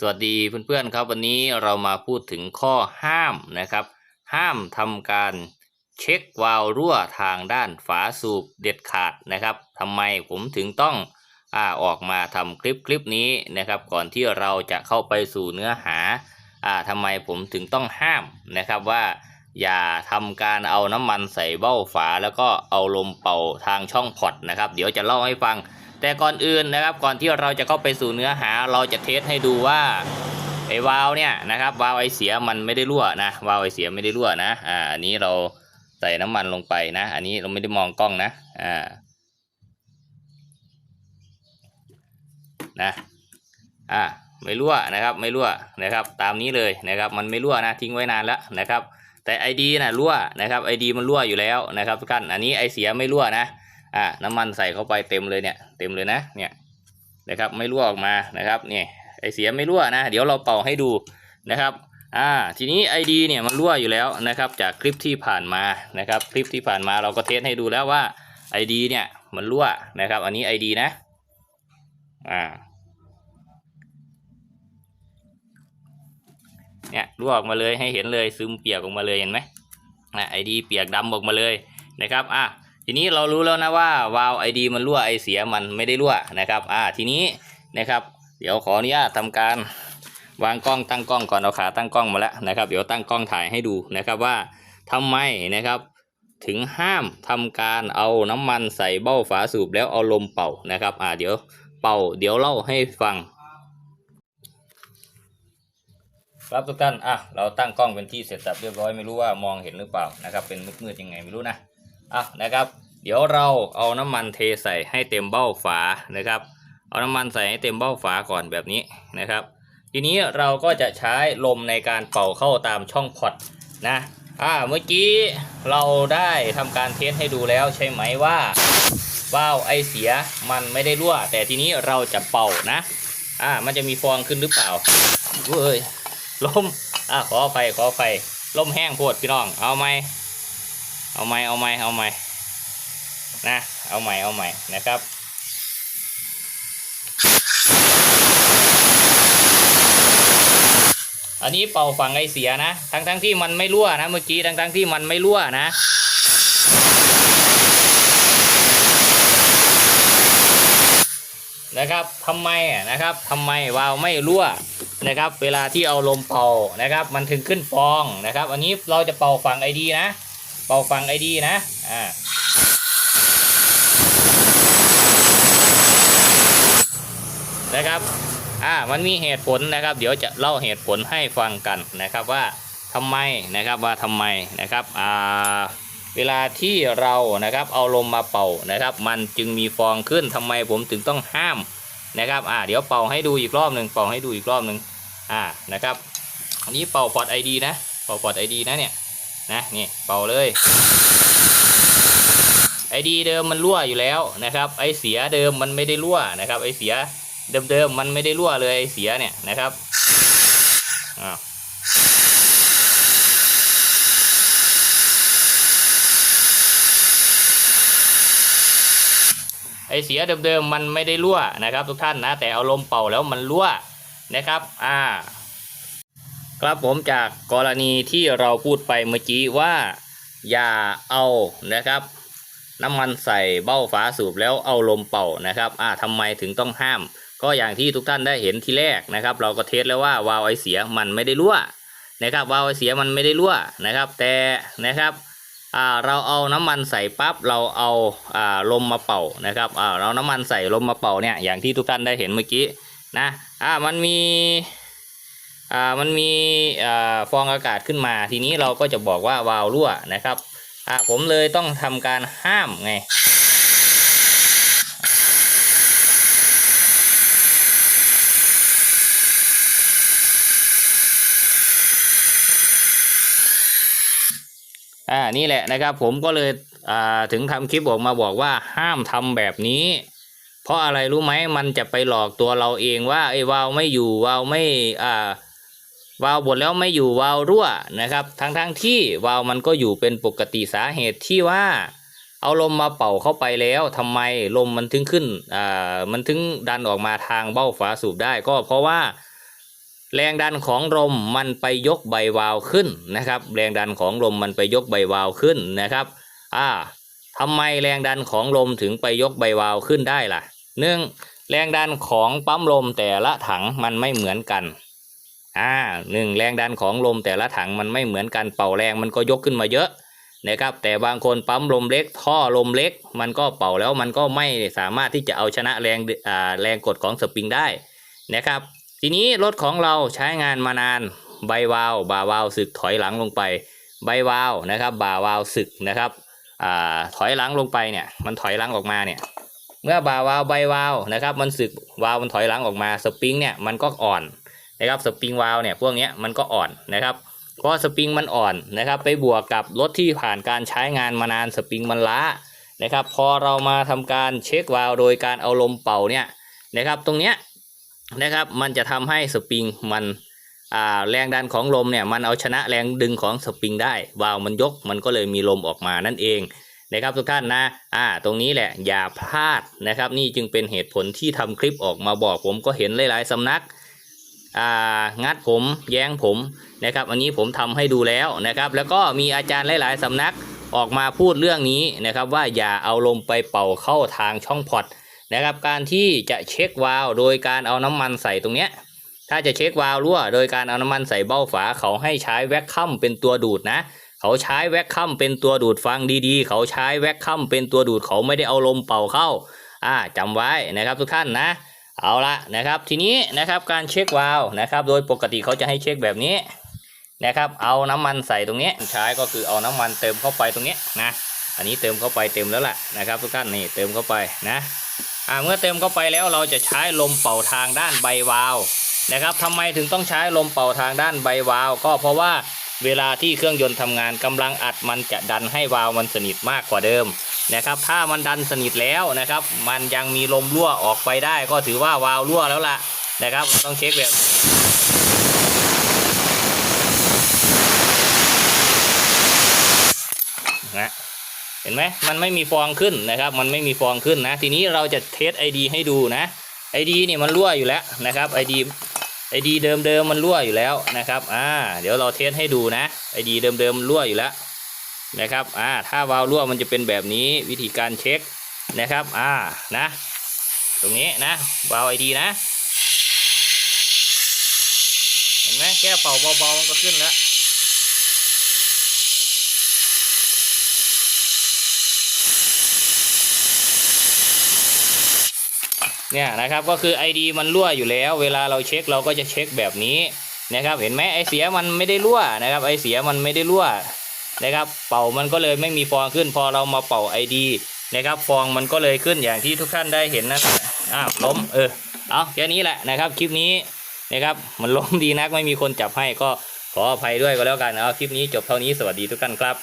สวัสดีเพื่อนๆครับวันนี้เรามาพูดถึงข้อห้ามนะครับ ห้ามทำการเช็ควาล์วรั่วทางด้านฝาสูบเด็ดขาดนะครับทำไมผมถึงต้องอ่าออกมาทำคลิปคลิปนี้นะครับ ก่อนที่เราจะเข้าไปสู่เนื้อหาอ่าทำไมผมถึงต้องห้ามนะครับว่า อย่าทำการเอาน้ำมันใส่เบ้าฝา แล้วก็เอาลมเป่าทางช่องพอร์ตนะครับ เดี๋ยวจะเล่าให้ฟัง แต่ก่อนอื่นนะครับก่อนที่เราจะเข้าไปสู่เนื้อหาเราจะเทสให้ดูว่าไอ้วาล์วเนี่ยนะครับวาล์วไอเสียมันไม่ได้รั่วนะวาล์วไอเสียไม่ได้รั่วนะอ่าอันนี้เราใส่น้ำมันลงไปนะ อันนี้เราไม่ได้มองกล้องนะอ่านะอ่าไม่รั่วนะครับไม่รั่วนะครับ ตามนี้เลยนะครับ มันไม่รั่วนะทิ้งไว้นานแล้วนะครับ แต่ไอดีนะรั่วนะครับไอดีมันรั่วอยู่แล้วนะครับทุกท่านอันนี้ไอเสียไม่รั่วนะ อ่าน้ำมันใส่เข้าไปเต็มเลยเนี่ยเต็มเลยนะเนี่ยนะครับไม่รั่วออกมานะครับเนี่ยไอเสียไม่รั่วนะ เดี๋ยวเราเป่าให้ดูนะครับอ่าทีนี้ ID เนี่ยมันรั่วอยู่แล้วนะครับ จากคลิปที่ผ่านมานะครับ คลิปที่ผ่านมาเราก็เทสให้ดูแล้วว่า ID เนี่ยมันรั่วนะครับ อันนี้ ID นะอ่าเนี่ยรั่วออกมาเลยให้เห็นเลยซึมเปียกออกมาเลยเห็นไหมอ่า ID เปียกดำออกมาเลยนะครับอะ ทีนี้เรารู้แล้วนะว่าวาล์วไอดีมันรั่วไอเสียมันไม่ได้รั่วนะครับอ่าทีนี้นะครับ เดี๋ยวขออนุญาตทำการวางกล้องตั้งกล้องก่อนเอาขาตั้งกล้องมาแล้วนะครับ เดี๋ยวตั้งกล้องถ่ายให้ดูนะครับว่าทำไมนะครับ ถึงห้ามทำการเอาน้ำมันใส่เบ้าฝาสูบแล้วเอาลมเป่านะครับ อ่าเดี๋ยวเป่า เดี๋ยวเล่าให้ฟัง ครับทุกท่านอะเราตั้งกล้องเป็นที่เสร็จสับเรียบร้อยไม่รู้ว่ามองเห็นหรือเปล่านะครับ เป็นมืดๆยังไงไม่รู้นะ อะนะครับ เดี๋ยวเราเอาน้ำมันเทใส่ให้เต็มเบ้าฝานะครับ เอาน้ำมันใส่ให้เต็มเบ้าฝาก่อนแบบนี้นะครับ ทีนี้เราก็จะใช้ลมในการเป่าเข้าตามช่องพอตนะอ่าเมื่อกี้เราได้ทำการเทสให้ดูแล้วใช่ไหมว่าว้าวไอเสียมันไม่ได้รั่ว แต่ทีนี้เราจะเป่านะอ่ามันจะมีฟองขึ้นหรือเปล่าเว้ยลมอ่าขอไฟขอไฟลมแห้งโพดพี่น้องเอาไหม เอาไหม่เอาไหม่เอาไหม่นะเอาใหม่เอาใหม่นะครับอันนี้เป่าฝั่งไอเสียนะ ทั้งทั้งที่มันไม่รั่วนะเมื่อกี้ทั้งทั้งที่มันไม่รั่วนะ นะครับทำไมนะครับทำไมวาล์วไม่รั่วนะครับ เวลาที่เอาลมเป่านะครับ มันถึงขึ้นฟองนะครับ อันนี้เราจะเป่าฝั่งไอดีนะ เป่าฟังไอดีนะ อ่านะครับ อ่า มันมีเหตุผลนะครับ เดี๋ยวจะเล่าเหตุผลให้ฟังกันนะครับว่าทำไมนะครับว่าทำไมนะครับ อ่า เวลาที่เรานะครับ เอาลมมาเป่านะครับ มันจึงมีฟองขึ้นทำไมผมถึงต้องห้ามนะครับ อ่า เดี๋ยวเป่าให้ดูอีกรอบหนึ่งเป่าให้ดูอีกรอบหนึ่งอ่า นะครับ อันนี้เป่าพอร์ตไอดีนะ เป่าพอร์ตไอดีนะเนี่ย นะนี่เป่าเลยไอดีเดิมมันรั่วอยู่แล้วนะครับไอเสียเดิมมันไม่ได้รั่วนะครับไอเสียเดิมๆมันไม่ได้รั่วเลยไอเสียเนี่ยนะครับอ้าวไอเสียเดิมๆมันไม่ได้รั่วนะครับ ทุกท่านนะแต่เอาลมเป่าแล้วมันรั่วนะครับ อ่า ครับผมจากกรณีที่เราพูดไปเมื่อกี้ว่า อย่าเอานะครับ น้ำมันใส่เบ้าฝาสูบแล้วเอาลมเป่านะครับอ่าทำไมถึงต้องห้าม ก็อย่างที่ทุกท่านได้เห็นที่แรกนะครับ เราก็เทสแล้วว่าวาล์วไอเสียมันไม่ได้รั่วนะครับวาล์วไอเสียมันไม่ได้รั่วนะครับ แต่นะครับอ่าเราเอาน้ำมันใส่ปั๊บเราเอาอ่าลมมาเป่านะครับอ่าเราน้ำมันใส่ลมมาเป่าเนี่ยอย่างที่ทุกท่านได้เห็นเมื่อกี้นะอ่ามันมี มันมีอ่าฟองอากาศขึ้นมา ทีนี้เราก็จะบอกว่าวาล์วรั่วนะครับอ่าผมเลยต้องทำการห้ามไงอ่านี่แหละนะครับผมก็เลยอ่าถึงทำคลิปออกมาบอกว่าห้ามทำแบบนี้ เพราะอะไรรู้ไหมมันจะไปหลอกตัวเราเองว่าไอ้วาล์วไม่อยู่วาล์วไม่อ่า วาล์วบดแล้วไม่อยู่วาล์วรั่วนะครับ ทั้งๆที่วาล์วมันก็อยู่เป็นปกติสาเหตุที่ว่า เอาลมมาเป่าเข้าไปแล้วทำไมลมมันถึงขึ้นอ่ามันถึงดันออกมาทางเบ้าฝาสูบได้ก็เพราะว่า แรงดันของลมมันไปยกใบวาล์วขึ้นนะครับ แรงดันของลมมันไปยกใบวาล์วขึ้นนะครับอ่าทำไมแรงดันของลมถึงไปยกใบวาล์วขึ้นได้ล่ะหนึ่องแรงดันของปั๊มลมแต่ละถังมันไม่เหมือนกัน อ่าหนึ่งแรงดันของลมแต่ละถังมันไม่เหมือนกันเป่าแรงมันก็ยกขึ้นมาเยอะนะครับแต่บางคนปั๊มลมเล็ก ท่อลมเล็ก มันก็เป่าแล้วมันก็ไม่สามารถที่จะเอาชนะแรงอ่าแรงกดของสปริงได้นะครับ ทีนี้รถของเราใช้งานมานานใบวาวบ่าวาวสึกถอยหลังลงไป ใบวาวนะครับบ่าวาวสึกนะครับอ่าถอยหลังลงไปเนี่ยมันถอยหลังออกมาเนี่ยเมื่อบ่าวาวใบวาวนะครับมันสึกวาวมันถอยหลังออกมาสปริงเนี่ยมันก็อ่อน นะครับสปริงวาล์วเนี่ยพวกนี้มันก็อ่อนนะครับเพราะสปริงมันอ่อนนะครับ ไปบวกกับรถที่ผ่านการใช้งานมานานสปริงมันล้านะครับ พอเรามาทำการเช็ควาล์วโดยการเอาลมเป่าเนี่ยนะครับตรงเนี้ยนะครับมันจะทำให้สปริงมันแรงดันของลมเนี่ยมันเอาชนะแรงดึงของสปริงได้วาล์วมันยกมันก็เลยมีลมออกมานั่นเองนะครับทุกท่านนะอ่าตรงนี้แหละอย่าพลาดนะครับ นี่จึงเป็นเหตุผลที่ทำคลิปออกมาบอกผมก็เห็นหลาย ๆสำนัก งัดผมแย้งผมนะครับ อันนี้ผมทำให้ดูแล้วนะครับ แล้วก็มีอาจารย์หลาย ๆสำนักออกมาพูดเรื่องนี้นะครับ ว่าอย่าเอาลมไปเป่าเข้าทางช่องพอร์ตนะครับ การที่จะเช็ควาล์วโดยการเอาน้ำมันใส่ตรงเนี้ยถ้าจะเช็ควาล์วรั่ว โดยการเอาน้ำมันใส่เบ้าฝาเขาให้ใช้แว็กคัมเป็นตัวดูดนะเขาใช้แว็กคัมเป็นตัวดูดฟังดีๆ เขาใช้แว็กคัมเป็นตัวดูดเขาไม่ได้เอาลมเป่าเข้าอ่าจำไว้นะครับทุกท่านนะ เอาละนะครับ ทีนี้นะครับการเช็ควาล์วนะครับ โดยปกติเขาจะให้เช็คแบบนี้นะครับ เอาน้ำมันใส่ตรงนี้ใช้ก็คือเอาน้ำมันเติมเข้าไปตรงนี้นะอันนี้เติมเข้าไปเต็มแล้วล่ะนะครับ ทุกท่านนี่เติมเข้าไปนะอ่าเมื่อเติมเข้าไปแล้วเราจะใช้ลมเป่าทางด้านใบวาล์วนะครับทำไมถึงต้องใช้ลมเป่าทางด้านใบวาล์วก็เพราะว่าเวลาที่เครื่องยนต์ทำงานกำลังอัดมันจะดันให้วาล์วมันสนิทมากกว่าเดิม นะครับถ้ามันดันสนิทแล้วนะครับ มันยังมีลมรั่วออกไปได้ ก็ถือว่าวาล์วรั่วแล้วล่ะนะครับต้องเช็คแบบนะเห็นไหมมันไม่มีฟองขึ้นนะครับ มันไม่มีฟองขึ้นนะ ทีนี้เราจะเทส ID ให้ดูนะ ID เนี่ยมันรั่วอยู่แล้วนะครับ ID ID เดิมเดิมๆมันรั่วอยู่แล้วนะครับอ่าเดี๋ยวเราเทสให้ดูนะ ID เดิมเดิมๆมันรั่วอยู่แล้ว นะครับอ่าถ้าวาล์วรั่วมันจะเป็นแบบนี้วิธีการเช็คนะครับอ่านะ ตรงนี้นะวาล์ว ID นะ เห็นไหมแค่เป่าเบาๆมันก็ขึ้นแล้วเนี่ยนะครับก็คือ ID มันรั่วอยู่แล้ว เวลาเราเช็คเราก็จะเช็คแบบนี้นะครับ เห็นไหมไอเสียมันไม่ได้รั่วนะครับไอเสียมันไม่ได้รั่ว นะครับ เป่ามันก็เลยไม่มีฟองขึ้น พอเรามาเป่า ID นะครับ ฟองมันก็เลยขึ้นอย่างที่ทุกท่านได้เห็นนั่นแหละอ้าวล้มเออเอาแค่นี้แหละนะครับ คลิปนี้นะครับมันล้มดีนักไม่มีคนจับให้ก็ขออภัยด้วยก็แล้วกันเอาคลิปนี้จบเท่านี้สวัสดีทุกท่านครับ